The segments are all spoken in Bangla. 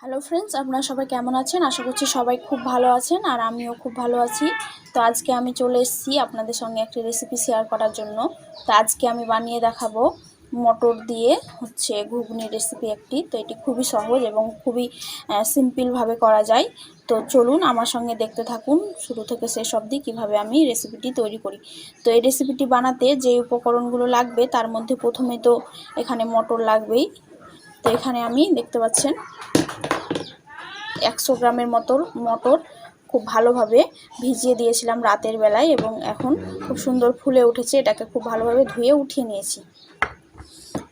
হ্যালো ফ্রেন্ডস আপনারা সবাই কেমন আছেন? আশা করছি সবাই খুব ভালো আছেন আর আমিও খুব ভালো আছি। তো আজকে আমি চলে এসেছি আপনাদের সঙ্গে একটি রেসিপি শেয়ার করার জন্য। তো আজকে আমি বানিয়ে দেখাবো মটর দিয়ে হচ্ছে ঘুগনি রেসিপি একটি। তো এটি খুবই সহজ এবং খুবই সিম্পলভাবে করা যায়। তো চলুন আমার সঙ্গে দেখতে থাকুন। শুরু থেকে শেষ অবধি কীভাবে আমি রেসিপিটি তৈরি করি। তো এই রেসিপিটি বানাতে যে উপকরণগুলো লাগবে, তার মধ্যে প্রথমে তো এখানে মটর লাগবেই। তো এখানে আমি দেখতে পাচ্ছেন একশো গ্রামের মতো মটর খুব ভালোভাবে ভিজিয়ে দিয়েছিলাম রাতের বেলায় এবং এখন খুব সুন্দর ফুলে উঠেছে। এটাকে খুব ভালোভাবে ধুয়ে উঠিয়ে নিয়েছি।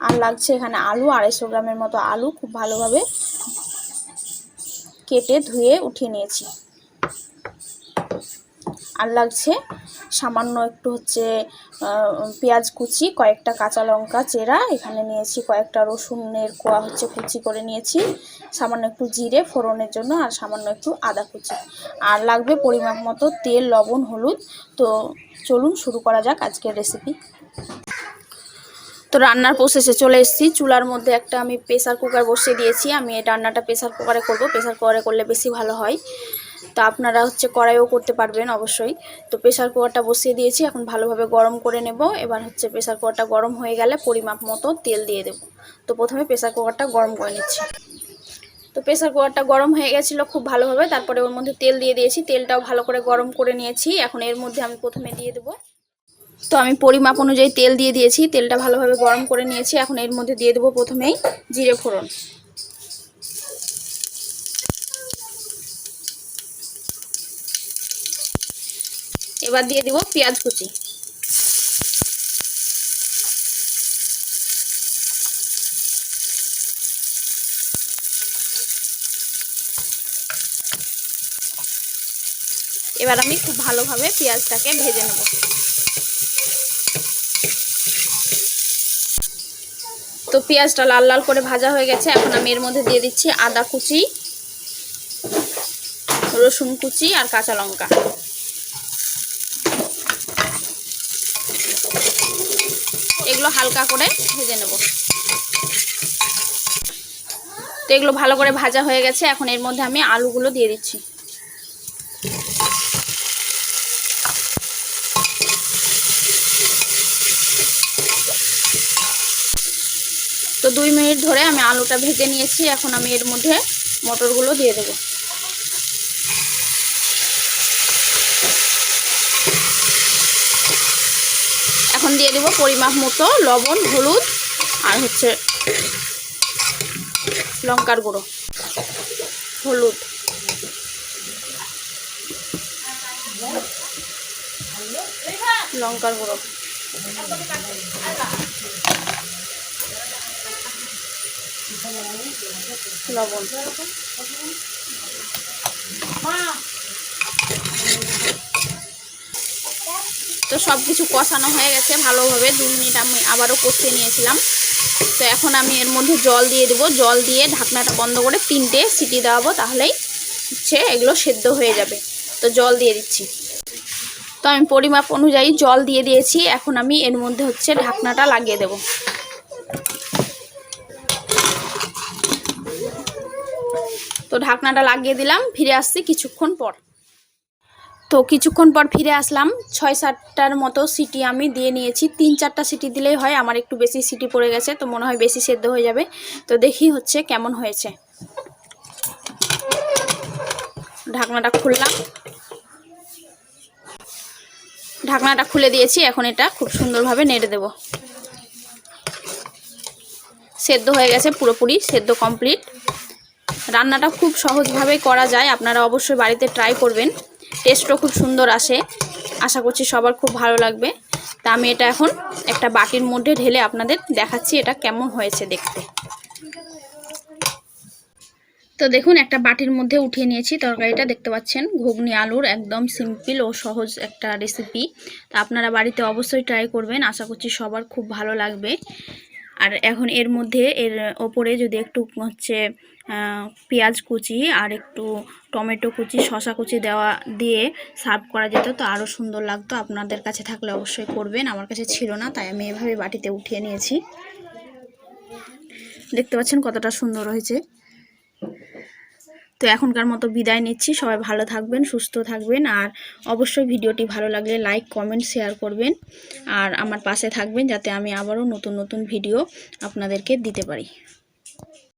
আর লাগছে এখানে আলু, আড়াইশো গ্রামের মতো আলু খুব ভালোভাবে কেটে ধুয়ে উঠিয়ে নিয়েছি। আর লাগছে সামান্য একটু হচ্ছে পেঁয়াজ কুচি, কয়েকটা কাঁচা লঙ্কা, চেরা, এখানে নিয়েছি কয়েকটা রসুনের কোয়া হচ্ছে কুচি করে নিয়েছি। সামান্য একটু জিরে ফোড়নের জন্য আর সামান্য একটু আদা কুচি। আর লাগবে পরিমাপ মতো তেল, লবণ, হলুদ। তো চলুন শুরু করা যাক আজকের রেসিপি তো রান্নার প্রসেসে চলে এসেছি। চুলার মধ্যে একটা আমি প্রেসার কুকার বসিয়ে দিয়েছি। আমি এই রান্নাটা প্রেসার কুকারে করব। প্রেসার কুকারে করলে বেশি ভালো হয়। তো আপনারা হচ্ছে কড়াইও করতে পারবেন অবশ্যই। তো প্রেসার কুকারটা বসিয়ে দিয়েছি, এখন ভালোভাবে গরম করে নেব। এবার হচ্ছে প্রেশার কুকারটা গরম হয়ে গেলে পরিমাপ মতো তেল দিয়ে দেব। তো প্রথমে প্রেসার কুকারটা গরম করে নিচ্ছি। তো প্রেসার কুকারটা গরম হয়ে গেছিল খুব ভালোভাবে, তারপরে ওর মধ্যে তেল দিয়ে দিয়েছি। তেলটাও ভালো করে গরম করে নিয়েছি। এখন এর মধ্যে আমি প্রথমে দিয়ে দেবো। তো আমি পরিমাপ অনুযায়ী তেল দিয়ে দিয়েছি। তেলটা ভালোভাবে গরম করে নিয়েছি। এখন এর মধ্যে দিয়ে দেবো প্রথমেই জিরে ফোড়ন। এবার দিয়ে দিব পেঁয়াজ কুচি। এবার আমি খুব ভালোভাবে পেঁয়াজটাকে ভেজে নেব। তো পেঁয়াজটা লাল লাল করে ভাজা হয়ে গেছে, এখন আমি এর মধ্যে দিয়ে দিচ্ছি আদা কুচি, রসুন কুচি আর কাঁচা লঙ্কা। এগুলো হালকা করে ভেজে নেব। তো এগুলো ভালো করে ভাজা হয়ে গেছে, এখন এর মধ্যে আমি আলুগুলো দিয়ে দিচ্ছি। তো দুই মিনিট ধরে আমি আলুটা ভেজে নিয়েছি, এখন আমি এর মধ্যে মটরগুলো দিয়ে দেব। এখন দিয়ে দেব পরিমাপ মতো লবণ, হলুদ আর হচ্ছে লঙ্কার গুঁড়ো। হলুদ। লঙ্কার গুঁড়ো। লবণ। তো সব কিছু কষানো হয়ে গেছে ভালোভাবে। দু মিনিট আমি আবারও কষিয়ে নিয়েছিলাম। তো এখন আমি এর মধ্যে জল দিয়ে দেবো। জল দিয়ে ঢাকনাটা বন্ধ করে তিনটে সিটি দেওয়াবো, তাহলেই হচ্ছে এগুলো সেদ্ধ হয়ে যাবে। তো জল দিয়ে দিচ্ছি। তো আমি পরিমাপ অনুযায়ী জল দিয়ে দিয়েছি। এখন আমি এর মধ্যে হচ্ছে ঢাকনাটা লাগিয়ে দেবো। তো ঢাকনাটা লাগিয়ে দিলাম, ফিরে আসছি কিছুক্ষণ পর। তো কিছুক্ষণ পর ফিরে আসলাম। ছয় সাতটার মতো সিটি আমি দিয়ে নিয়েছি। তিন চারটা সিটি দিলেই হয়, আমার একটু বেশি সিটি পড়ে গেছে, তো মনে হয় বেশি সেদ্ধ হয়ে যাবে। তো দেখি হচ্ছে কেমন হয়েছে। ঢাকনাটা খুললাম। ঢাকনাটা খুলে দিয়েছি, এখন এটা খুব সুন্দরভাবে নেড়ে দেব। সেদ্ধ হয়ে গেছে পুরোপুরি, সেদ্ধ কমপ্লিট। রান্নাটা খুব সহজভাবেই করা যায়, আপনারা অবশ্যই বাড়িতে ট্রাই করবেন। টেস্টও খুব সুন্দর আসে। আশা করছি সবার খুব ভালো লাগবে। তা আমি এটা এখন একটা বাটির মধ্যে ঢেলে আপনাদের দেখাচ্ছি এটা কেমন হয়েছে দেখতে। তো দেখুন, একটা বাটির মধ্যে উঠিয়ে নিয়েছি তরকারিটা, দেখতে পাচ্ছেন? ঘুগনি, আলুর একদম সিম্পল ও সহজ একটা রেসিপি তা আপনারা বাড়িতে অবশ্যই ট্রাই করবেন, আশা করছি সবার খুব ভালো লাগবে। আর এখন এর মধ্যে, এর ওপরে যদি একটু হচ্ছে পেঁয়াজ কুচি আর একটু টমেটো কুচি শশা কুচি দেওয়া দিয়ে সার্ভ করা যেত। তো আরও সুন্দর লাগতো। আপনাদের কাছে থাকলে অবশ্যই করবেন। আমার কাছে ছিল না, তাই আমি এভাবে বাটিতে উঠিয়ে নিয়েছি। দেখতে পাচ্ছেন কতটা সুন্দর হয়েছে। তো এখনকার মতো বিদায় নিচ্ছি। সবাই ভালো থাকবেন, সুস্থ থাকবেন। আর অবশ্যই ভিডিওটি ভালো লাগলে লাইক, কমেন্ট, শেয়ার করবেন। আর আমার পাশে থাকবেন যাতে আমি আবারও নতুন নতুন ভিডিও আপনাদেরকে দিতে পারি।